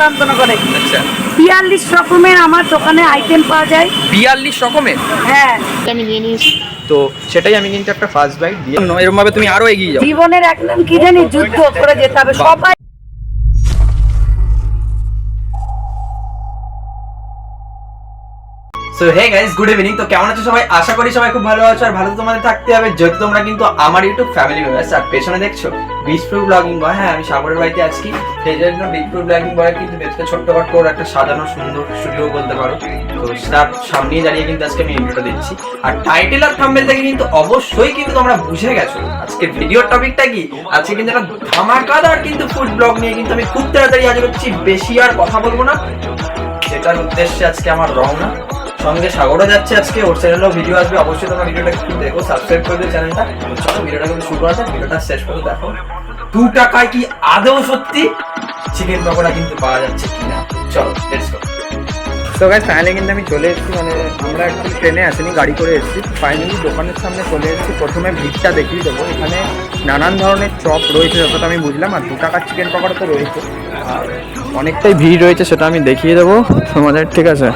আচ্ছা। বিয়াল্লিশ রকমের আমার দোকানে আইটেম পাওয়া যায়। বিয়াল্লিশ রকমের? হ্যাঁ। আমি নিয়ে নিয়েছি। তো সেটাই আমি কিন্তু একটা ফার্স্ট বাইট দিয়ে এরকম ভাবে তুমি আরও এগিয়ে যাও। জীবনের এক নাম কি জানি যুদ্ধ করে যেতে হবে। সবাই so hey guys good evening তো কেমন আছো সবাই? আশা করি সবাই খুব ভালো আছো আর ভালো তোমাদের থাকতে হবে। তোমরা কিন্তু আমার ইউটিউব ফ্যামিলি মেম্বার্স আর পেছনে দেখছ ব্লগিং বয় হ্যাঁ আমি সাগরের বাড়িতে সেই জন্য ব্লগিং বয় কিন্তু একটা সাজানো সুন্দর স্টুডিও বলতে পারো। তো তার সামনেই দাঁড়িয়ে কিন্তু আজকে আমি দিচ্ছি। আর টাইটেল আর থাম্বেল থেকে কিন্তু অবশ্যই কিন্তু তোমরা বুঝে গেছো। আজকে টপিকটা কি? আজকে কিন্তু একটা ধামাকাদার কিন্তু ফুড ব্লগ নিয়ে কিন্তু আমি খুব তাড়াতাড়ি আজ করছি বেশি আর কথা বলব না। যেটার উদ্দেশ্যে আজকে আমার রওনা। সঙ্গে সাগরও যাচ্ছে আজকে, ওর চ্যানেলেও ভিডিও আসবে। অবশ্যই তোমরা ভিডিওটা একটু দেখো সাবস্ক্রাইব করে দিও চ্যানেলটা চলো ভিডিওটা কিন্তু শুরু যাক ভিডিওটা শেষ করে দেখো। দু টাকায় কি আদৌ সত্যি চিকেন পকোড়া কিন্তু পাওয়া যাচ্ছে কিনা? চলো লেটস তো গাইস ফাইনালি কিন্তু আমি চলে এসেছি মানে আমরা একটু ট্রেনে আসিনি, গাড়ি করে এসেছি। ফাইনালি দোকানের সামনে চলে এসেছি, প্রথমে ভিড়টা দেখিয়ে দেবো। এখানে নানান ধরনের চপ রয়েছে, যতটা আমি বুঝলাম, আর দু টাকার চিকেন পকোড়া তো রয়েছে। আর অনেকটাই ভিড় রয়েছে, সেটা আমি দেখিয়ে দেবো। তোমাদের, ঠিক আছে?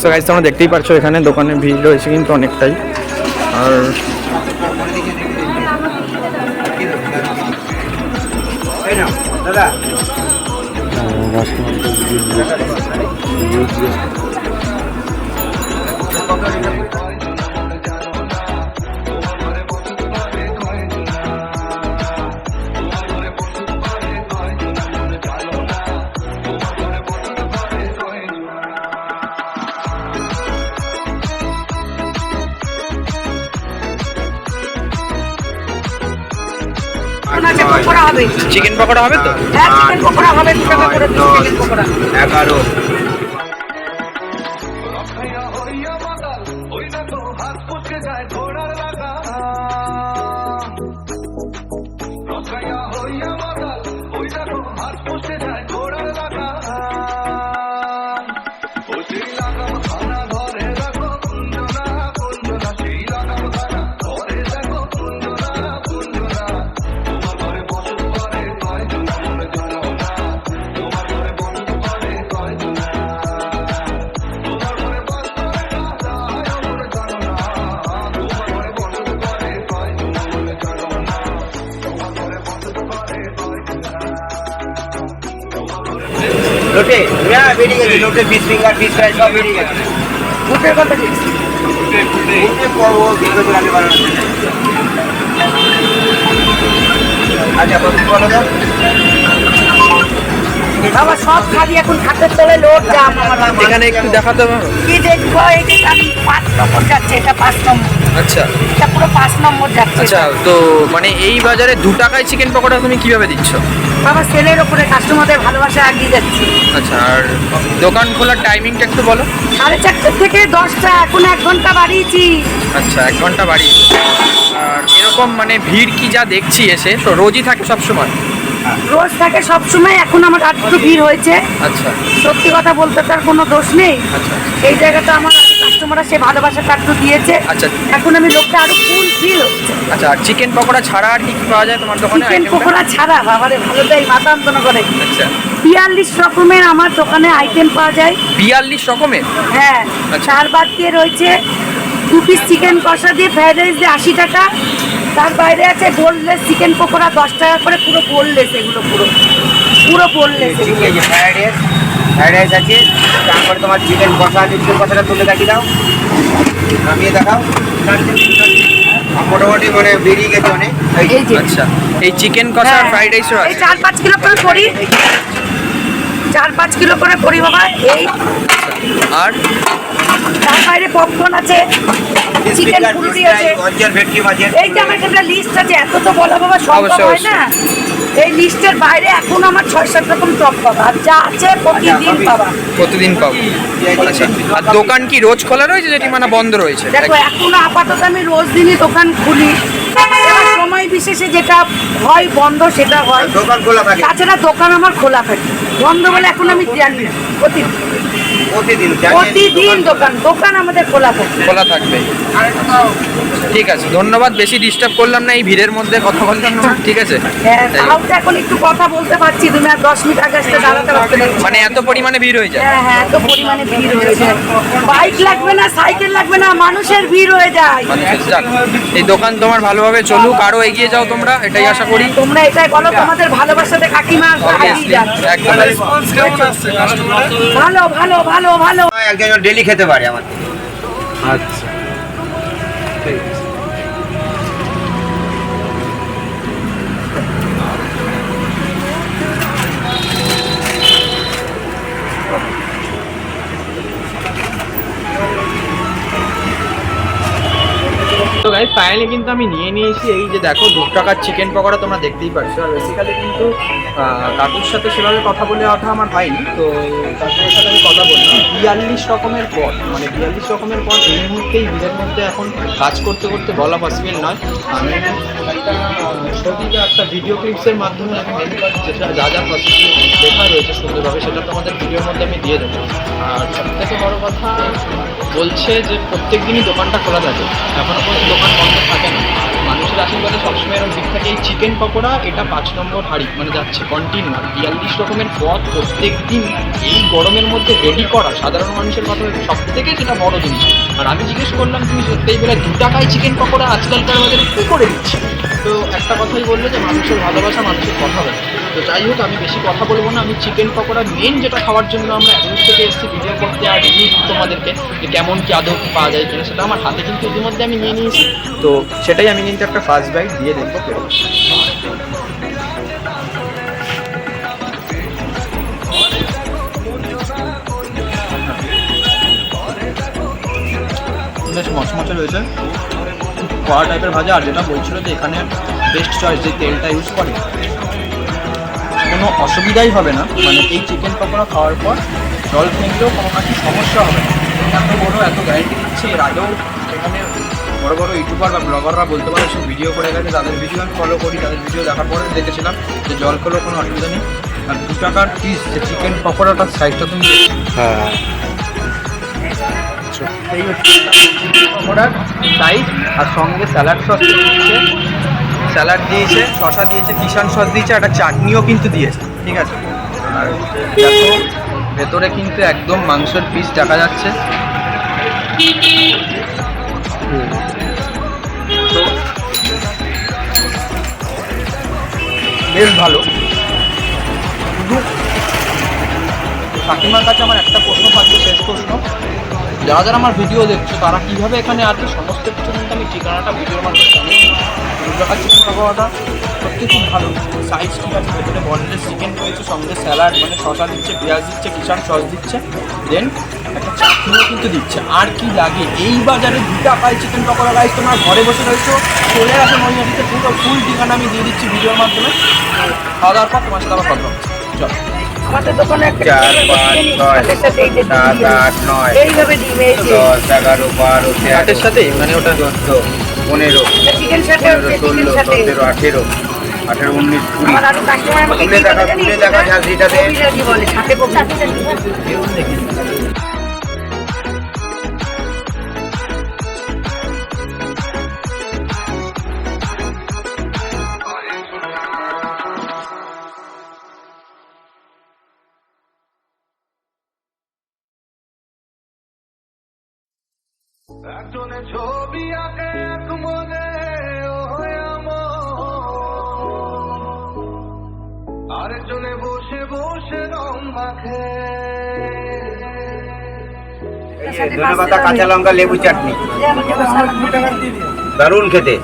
সো গাইজ তোমরা দেখতেই পারছ এখানে দোকানে ভিড় রয়েছে কিন্তু অনেকটাই। আর পকোড়া হবে। চিকেন পকোড়া হবে তো? হ্যাঁ চিকেন পকোড়া হবে দুটো করে চিকেন পকোড়া। এগারো। হ্যাঁ বেরিয়ে গেছে লোটে ফিশ ফিঙ্গার ফিশ ফ্রাই সব বেরিয়ে গেছে। বুটের কথা কি বানানো আচ্ছা সব খালি এখন খাটের তলে লোড জাম আমার এখানে একটু দেখাতে হবে? কি দেখব এই যে আমি পাঁচ নম্বর যাচ্ছে এটা পাঁচ নম্বর। আচ্ছা। এটা পুরো পাঁচ নম্বর যাচ্ছে। আচ্ছা তো মানে এই বাজারে দু টাকায় চিকেন পকোড়া তুমি কীভাবে দিচ্ছ? বাবা সেলের ওপরে কাস্টমারদের ভালোবাসা এগিয়ে যাচ্ছে। আচ্ছা আর দোকান খোলার টাইমিংটা একটু বলো। সাড়ে চারটে থেকে দশটা এখন এক ঘণ্টা বাড়িয়েছি। আচ্ছা এক ঘণ্টা বাড়িয়েছি। আর এরকম মানে ভিড় কি যা দেখছি এসে তো রোজই থাকে সব সময় রোজ থাকে সব সময় এখন আমার আর একটু ভিড় হয়েছে। আচ্ছা। সত্যি কথা বলতে তার কোনো দোষ নেই। আচ্ছা। এই জায়গাটা আমার কাস্টমাররা সে ভালোবাসাটা একটু দিয়েছে। আচ্ছা। এখন আমি লোকটা আরও ফুল ফিল হচ্ছে। আচ্ছা আর চিকেন পকোড়া ছাড়া আর কি কি পাওয়া যায় তোমার দোকানে? চিকেন পকোড়া ছাড়া বাবারে ভালোটাই মাথা যন্ত্রণা করে আচ্ছা। বিয়াল্লিশ রকমের আমার দোকানে আইটেম পাওয়া যায়। বিয়াল্লিশ রকমের? হ্যাঁ। তার বাদ দিয়ে রয়েছে দু পিস চিকেন কষা দিয়ে ফ্রাইড রাইস দিয়ে আশি টাকা। তার বাইরে আছে বোনলেস চিকেন পকোড়া দশ টাকা করে পুরো বোনলেস এগুলো পুরো। পুরো ফ্রাইড রাইস ফ্রাইড রাইস আছে। তারপরে তোমার চিকেন কষা আছে চিকেন কষাটা তুলে দেখিয়ে দাও। নামিয়ে দেখাও। মোটামুটি মানে বেরিয়ে গেছে অনেক। এই এই আচ্ছা। এই চিকেন কষা। ফ্রাইড রাইসও আছে। চার পাঁচ কিলো করে করি। চার পাঁচ কিলো করে করি বাবা। এই আর তার বাইরে পপকর্ন আছে চিকেন ফুলুরি আছে। এই যে আমার একটা লিস্ট আছে এত তো বলা বাবা সম্ভব হয় না। এই লিস্টের বাইরে এখন আমার ছয় সাত রকম চপ পাবা। আর যা আছে প্রতিদিন পাবা। প্রতিদিন পাবো। আচ্ছা আর দোকান কি রোজ খোলা রয়েছে যেটি মানে বন্ধ রয়েছে? দেখো এখনও আপাতত আমি রোজ দিনই দোকান খুলি। সময় বিশেষে যেটা হয় বন্ধ সেটা হয়। দোকান খোলা থাকে। তাছাড়া দোকান আমার খোলা থাকে। বন্ধ বলে এখন আমি জানি না প্রতিদিন। প্রতিদিন প্রতিদিন দোকান দোকান আমাদের খোলা থাকে। খোলা থাকবে। ঠিক আছে ধন্যবাদ বেশি ডিস্টার্ব করলাম না এই ভিড়ের মধ্যে কথা বললাম ঠিক আছে? হ্যাঁ তাও তো এখন একটু কথা বলতে পারছি তুমি আর দশ মিনিট আগে আসতে দাঁড়াতে পারতে মানে এত পরিমাণে ভিড় হয়ে যায়। হ্যাঁ হ্যাঁ এত পরিমাণে ভিড় হয়ে যায়। বাইক লাগবে না সাইকেল লাগবে না মানুষের ভিড় হয়ে যায়। এই দোকান তোমার ভালোভাবে চলুক আরও এগিয়ে যাও তোমরা এটাই আশা করি। তোমরা এটাই বলো তোমাদের ভালোবাসাতে কাকিমা একদম। ভালো ভালো ভালো ভালো। একজন ডেলি খেতে পারে আমার আচ্ছা। ঠিক আছে। তো গাইস ফাইনালি কিন্তু আমি নিয়ে নিয়েছি এই যে দেখো দু টাকার চিকেন পকোড়া তোমরা দেখতেই পাচ্ছ আর বেসিক্যালি কিন্তু কাকুর সাথে সেভাবে কথা বলে ওঠা আমার হয়নি। তো কাকুর সাথে আমি কথা বললাম বিয়াল্লিশ রকমের পদ মানে বিয়াল্লিশ রকমের পদ এই মুহূর্তেই ভিড়ের মধ্যে এখন কাজ করতে করতে বলা পসিবল নয়। আমি আহ, একটা ভিডিও ক্লিপসের মাধ্যমে আমি যেটা যা যা প্রসেস লেখা রয়েছে সুন্দরভাবে সেটা তোমাদের ভিডিওর মধ্যে আমি দিয়ে দেবো। আর সবথেকে বড় কথা বলছে যে প্রত্যেক দিনই দোকানটা খোলা থাকে। এখনও দোকান বন্ধ থাকে না। মানুষের আশীর্বাদে সবসময় এরকম দিক থাকে, এই চিকেন পকোড়া, এটা পাঁচ নম্বর হাড়ি মানে যাচ্ছে কন্টিনিউ আর বিয়াল্লিশ রকমের পদ প্রত্যেক দিন এই গরমের মধ্যে রেডি করা সাধারণ মানুষের কথা সব থেকে সেটা বড় জিনিস। আর আমি জিজ্ঞেস করলাম, তুমি সত্যিই বেলা দু টাকায় চিকেন পকোড়া আজকালকার বাজারে কী করে দিচ্ছে? তো একটা কথাই বলল যে, মানুষের ভালোবাসা মানুষের কথা বলে। তো যাই হোক, আমি বেশি কথা বলব না। আমি চিকেন পকোড়া মেন যেটা খাওয়ার জন্য আমরা এতদূর থেকে এসেছি ভিডিও করতে আর রিভিউ তোমাদেরকে যে কেমন কী আদৌ পাওয়া যায় কিনা, সেটা আমার হাতে কিন্তু ইতিমধ্যে আমি নিয়ে নিয়েছি। তো সেটাই আমি কিন্তু একটা ফার্স্ট বাইট দিয়ে দেখব কেরকম বেশ মচমচে রয়েছে। কড়া টাইপের ভাজা, আর যেটা বলছিল যে এখানে বেস্ট চয়েস যে তেলটা ইউজ করে কোনো অসুবিধাই হবে না। মানে এই চিকেন পকোড়া খাওয়ার পর জল ফেললেও কোনো নাকি সমস্যা হবে না। এত বড় এত গ্যারেন্টি দিচ্ছে। এর আগেও এখানে বড় বড় ইউটিউবার বা ব্লগাররা বলতে পারে সব ভিডিও করে গেছে তাদের ভিডিও আমি ফলো করি তাদের ভিডিও দেখার পরে দেখেছিলাম যে জল খেলেও কোনো অসুবিধা নেই। আর দু টাকার পিস যে চিকেন পকোড়াটার সাইজটা তুমি হ্যাঁ। এই হচ্ছে পকোড়ার সাইজ আর সঙ্গে স্যালাড সস দিয়েছে স্যালাড দিয়েছে, শসা দিয়েছে কিষান সস দিয়েছে একটা চাটনিও কিন্তু দিয়েছে, ঠিক আছে? আর দেখো, ভেতরে কিন্তু একদম মাংসের পিস দেখা যাচ্ছে। বেশ ভালো। কাকিমার কাছে আমার একটা প্রশ্ন থাকবে শেষ প্রশ্ন। যারা যারা আমার ভিডিও দেখছ, তারা কীভাবে এখানে কি সমস্ত কিছু কিন্তু আমি ঠিকানাটা ভিডিওর মাধ্যমে জানি দুর্গাটা চিকেন সত্যি খুব ভালো। সাইজ ঠিক আছে, ভেতরে বনলেস চিকেন রয়েছে, সঙ্গে স্যালাড মানে শসা দিচ্ছে, পেঁয়াজ দিচ্ছে কিষান সস দিচ্ছে দেন একটা চাটনিও কিন্তু দিচ্ছে। আর কি লাগে? এই বাজারে দু টাকায় চিকেন পকোড়া রাইস তোমরা ঘরে বসে রয়েছো, চলে আসে মহিলাটিতে পুরো ফুল ঠিকানা আমি দিয়ে দিচ্ছি ভিডিওর মাধ্যমে। খাওয়া দাওয়ার পর তোমার সাথে আবার কথা হচ্ছে চলো। আমাদের দোকানে একটা চার, পাঁচ, ছয়, সাত আট নয় এইভাবে ডিম এই দশ এগারো বারো আটের সাথে? মানে ওটা চোদ্দ পনেরো চিকেন সাথে ষোলো সতেরো আঠেরো আঠেরো উনিশ কুড়ি। তুলে দেখা? তুলে দেখা, ঝাঁঝরিটা দে। একজনে ছবি আঁকে এক মনে আরেকজনে বসে বসে রং মাখে। কাঁচা লঙ্কা লেবু চাটনি। দারুণ খেতে।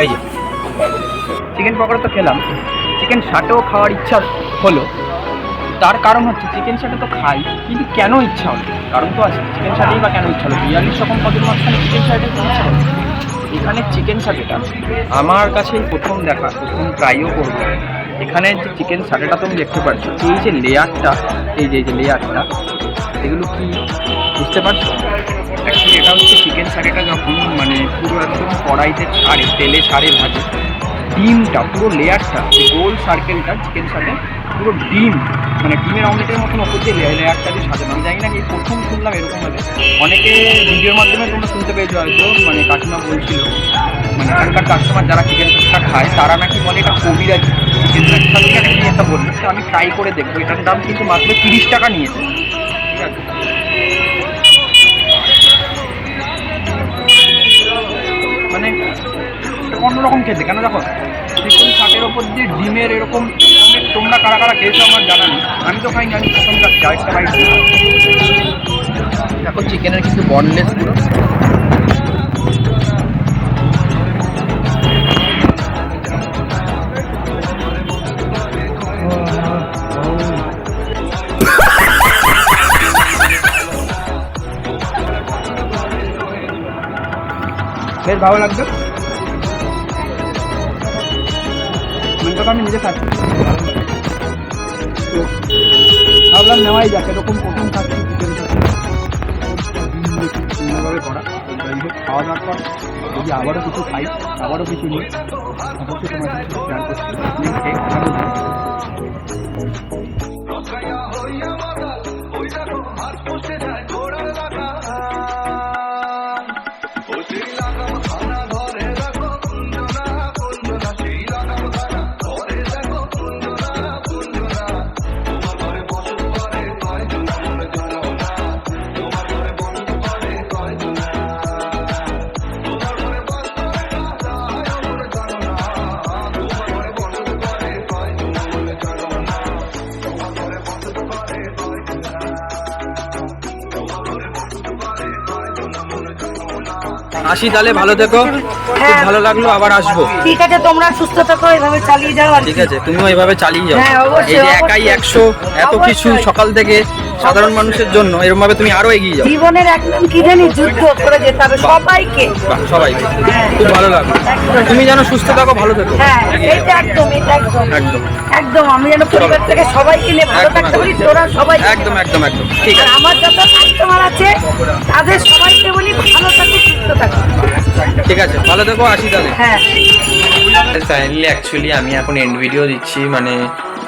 এই যে। চিকেন পকোড়া তো খেলাম। চিকেন শাটেও খাওয়ার ইচ্ছা হলো। তার কারণ হচ্ছে চিকেন শাটে তো খাই, কিন্তু কেন ইচ্ছা হলো কারণ তো আছে চিকেন শাটেই বা কেন ইচ্ছা হলো বিয়াল্লিশ রকম পদের মাঝখানে চিকেন শাটে কি ইচ্ছা এখানে চিকেন শাটেটা আমার কাছে প্রথম দেখা, প্রথম ট্রাইও করব। এখানে যে চিকেন শাটেটা তুমি দেখতে পাচ্ছ, এই যে লেয়ারটা এই যে এই যে লেয়ারটা এগুলো কি, বুঝতে পারছ? অ্যাকচুয়ালি এটা হচ্ছে চিকেন শাড়িটা যখন মানে পুরো একদম কড়াইতে ছাড়ে, তেলে ছাড়ে ভাজে ডিমটা পুরো লেয়ারটা গোল সার্কেলটা চিকেন সাথে পুরো ডিম মানে ডিমের অমলেটের মতন ওপর দিয়ে লেয়ারটা দিয়ে সাজানো। আমি জানি না এই প্রথম শুনলাম এরকম হবে। অনেকে ভিডিওর মাধ্যমে তোমরা শুনতে পেয়েছ হয়তো মানে কাকিমা বলছিল মানে এখানকার কাস্টমার যারা চিকেন পকোড়া খায়, তারা নাকি বলে এটা কবিরাজি চিকেন পকোড়া থেকে নাকি একটা বলল আমি ট্রাই করে দেখব। এটার দাম কিন্তু মাত্র তিরিশ টাকা নিয়েছে। ঠিক আছে? অন্যরকম খেতে। কেন দেখো চিকেন শাকের ওপর দিয়ে ডিমের এরকম ডিমের তোমরা কারা কারা খেয়েছো আমার জানা নেই। আমি তো খাই জানি প্রথম চারটা বাইট দেখো চিকেনের কিন্তু বনলেস পুরো বেশ ভালো লাগবে আমি নিজে খাচ্ছি ভাবলাম নেওয়াই যাক, এরকম প্রথম খাচ্ছি চিকেন করা। খাওয়া দাওয়ার পর যদি আবারও কিছু খাই, আবারও কিছু নিই আসি তাহলে ভালো থেকো। খুব হ্যাঁ। ভালো লাগল আবার আসব। ঠিক আছে তোমরা সুস্থ থাকো এভাবে চালিয়ে যাও ঠিক আছে তুমিও এইভাবে চালিয়ে যাও। হ্যাঁ, এই যে একাই একশো এত কিছু সকাল থেকে সাধারণ মানুষের জন্য এরকম ভাবে তুমি আরও এগিয়ে যাও। জীবনের একদম কি জানি যুদ্ধ করে যেতে হবে সবাইকে। সবাইকে। হ্যাঁ। খুব ভালো লাগল। তুমি যেন সুস্থ থাকো ভালো থেকো। হ্যাঁ একদম একদম। একদম। আমি যেন পরিবার থেকে সবাইকে নিয়ে ভালো থাকতে পারি তোরা সবাই। একদম একদম একদম। ঠিক আছে। আমার যত কাস্টমার আছে তাদের সবাইকে বলি ভালো থাকো সুস্থ থাকো। ঠিক আছে ভালো থেকো আসি তাহলে। হ্যাঁ। ফাইনালি অ্যাকচুয়ালি আমি এখন এন্ড ভিডিও দিচ্ছি মানে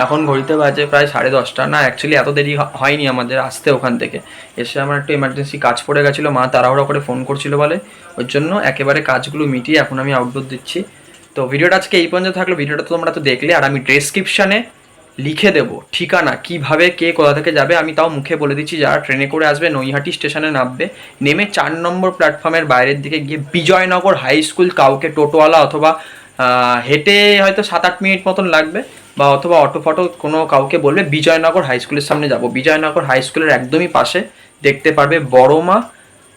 এখন ঘড়িতে বাজে প্রায় সাড়ে দশটা। না অ্যাকচুয়ালি এত দেরি হয়নি আমাদের আসতে ওখান থেকে। এসে আমার একটু এমার্জেন্সি কাজ পড়ে গেছিল মা তাড়াহুড়া করে ফোন করছিল বলে। ওর জন্য একেবারে কাজগুলো মিটিয়ে এখন আমি আউটডোর দিচ্ছি। তো ভিডিওটা আজকে এই পর্যন্ত থাকল। ভিডিওটা তো তোমরা তো দেখলে আর আমি ডেসক্রিপশানে লিখে দেবো। ঠিকানা, কীভাবে, কে, কোথা থেকে যাবে, আমি তাও মুখে বলে দিচ্ছি, যারা ট্রেনে করে আসবে, নৈহাটি স্টেশনে নামবে। নেমে চার নম্বর প্ল্যাটফর্মের বাইরের দিকে গিয়ে বিজয়নগর হাই স্কুল, কাউকে টোটোওয়ালা অথবা হেঁটে হয়তো সাত আট মিনিট মতন লাগবে, বা অথবা অটো ফটো কোনো কাউকে বলবে, বিজয়নগর হাই স্কুলের সামনে যাব। বিজয়নগর হাই স্কুলের একদমই পাশে দেখতে পারবে বড়মা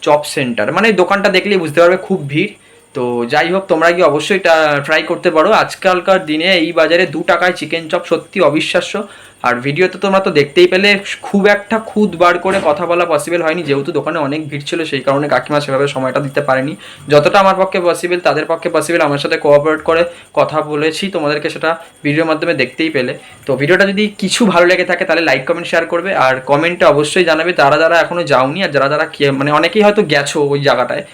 চপ সেন্টার। মানে দোকানটা দেখলেই বুঝতে পারবে, খুব ভিড়। তো যাই হোক, তোমরা কি অবশ্যই ট্রাই করতে পারো। আজকালকার দিনে এই বাজারে দু টাকায় চিকেন চপ সত্যি অবিশ্বাস্য। আর ভিডিওতে তোমরা তো দেখতেই পেলে, খুব একটা খুদ বার করে কথা বলা পসিবল হয়নি। যেহেতু দোকানে অনেক ভিড় ছিল, সেই কারণে কাকিমা সেভাবে সময়টা দিতে পারেনি। যতটা আমার পক্ষে পসিবল তাদের পক্ষে পসিবল আমার সাথে কোঅপারেট করে কথা বলেছি তোমাদেরকে সেটা ভিডিওর মাধ্যমে দেখতেই পেলে। তো ভিডিওটা যদি কিছু ভালো লেগে থাকে, তাহলে লাইক কমেন্ট শেয়ার করবে। আর কমেন্টে অবশ্যই জানাবে যারা যারা এখনও যাওনি, আর যারা যারা মানে অনেকেই হয়তো গেছো ওই জায়গাটায়।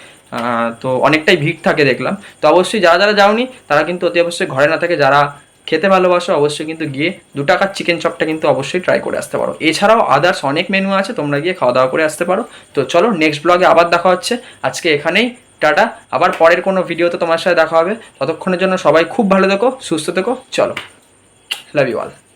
তো অনেকটাই ভিড় থাকে দেখলাম। তো অবশ্যই যারা যারা যাওনি, তারা কিন্তু অতি অবশ্যই ঘরে না থাকে যারা খেতে ভালোবাসো, অবশ্যই কিন্তু গিয়ে দু টাকার চিকেন চপটা কিন্তু অবশ্যই ট্রাই করে আসতে পারো। এছাড়াও আদার্স অনেক মেনু আছে, তোমরা গিয়ে খাওয়া দাওয়া করে আসতে পারো। তো চলো নেক্সট ব্লগে আবার দেখা হচ্ছে। আজকে এখানেই টাটা। আবার পরের কোনো ভিডিওতে তোমার সাথে দেখা হবে। ততক্ষণের জন্য সবাই খুব ভালো থেকো, সুস্থ থেকো। চলো লাভ ইউ অল